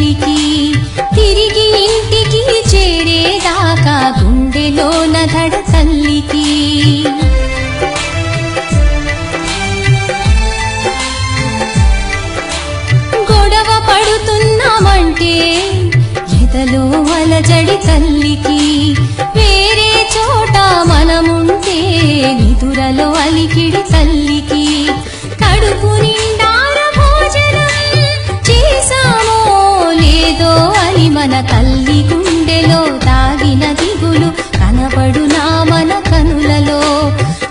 తల్లికి తిరిగి ఇంటికి చేరేదాకా గుండెలోన దడ తల్లికి. గొడవ పడుతున్నామంటే ఎదలో అలజడి తల్లికి. తల్లి గుండెలో తాగిన దిగులు కనబడునా మన కనులలో.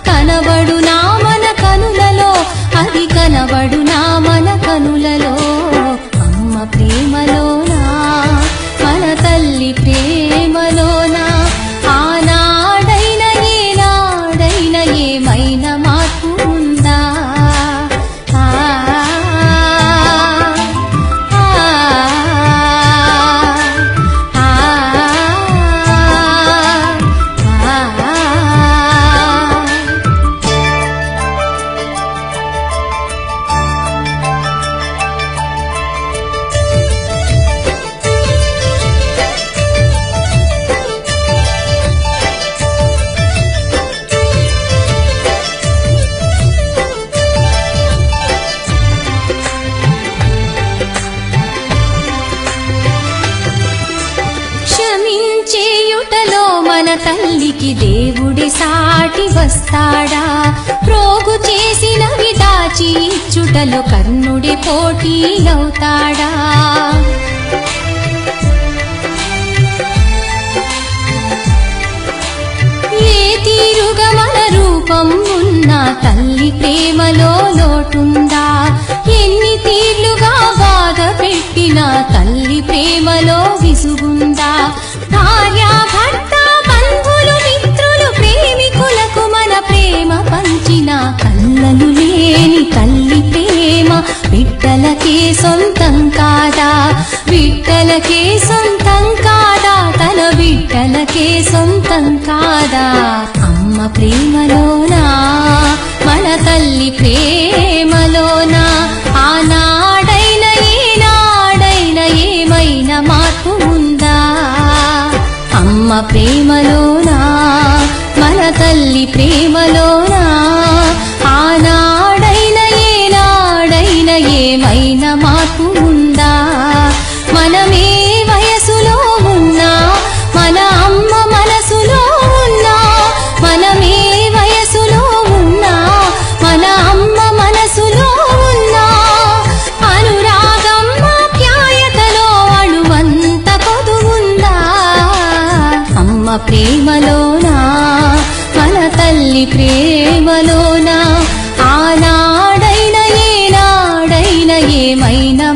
కనబడునా మన కనులలో అది కనబడు తల్లికి దేవుడి సాటి వస్తాడా? ప్రోగు చేసిన విదాచి ఇచ్చుటలో కర్ణుడి పోటీ అవుతాడా ఏ తీరుగా మన రూపం ఉన్న తల్లి ప్రేమలో లోటుందా? ఎన్ని తీర్లుగా బాధ పెట్టిన తల్లి ప్రేమలో విసుగుందా? భార్య సొంతం కాదా? విట్టలకే సొంతం కాదా? తన విట్టలకే సొంతం కాదా? అమ్మ ప్రేమలోనా? మన తల్లి ప్రేమలోనా? ఆనాడైన ఈనాడైన ఏమైనా మార్పు ఉందా? అమ్మ ప్రేమలోనా? మన తల్లి ప్రేమలోనా? ప్రేమలోనా? మన తల్లి ప్రేమలోనా? ఆనాడైన ఏనాడైన ఏమైనా